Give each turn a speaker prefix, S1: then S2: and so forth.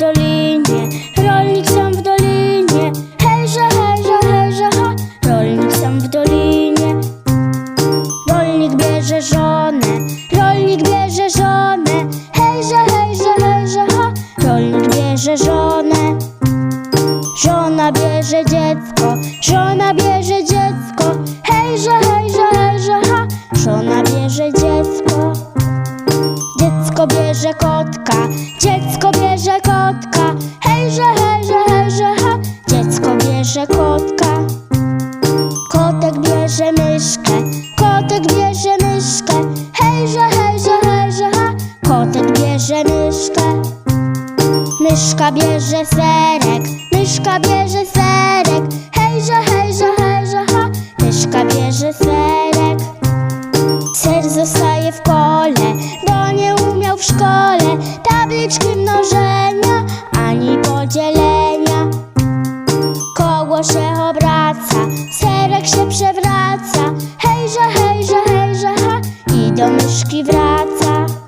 S1: dolinie, rolnik sam w dolinie. Hejże, hejże, hejże, ha, rolnik sam w dolinie. Rolnik bierze żonę, rolnik bierze żonę. Hejże, hejże, hejże, ha, rolnik bierze żonę. Żona bierze dziecko, żona bierze dziecko. Hejże, hejże, hejże, ha, żona bierze dziecko. Dziecko bierze kotka, dziecko bierze kotka. Hejże, hejże, hejże, ha, dziecko bierze kotka. Kotek bierze myszkę, kotek bierze myszkę. Hejże, hejże, hejże, ha, kotek bierze myszkę. Myszka bierze serek, myszka bierze serek. Hejże, hejże, hejże, ha, myszka bierze serek. tabliczki mnożenia ani podzielenia. Koło się obraca, serek się przewraca. Hejże, hejże, hejże, ha i do myszki wraca.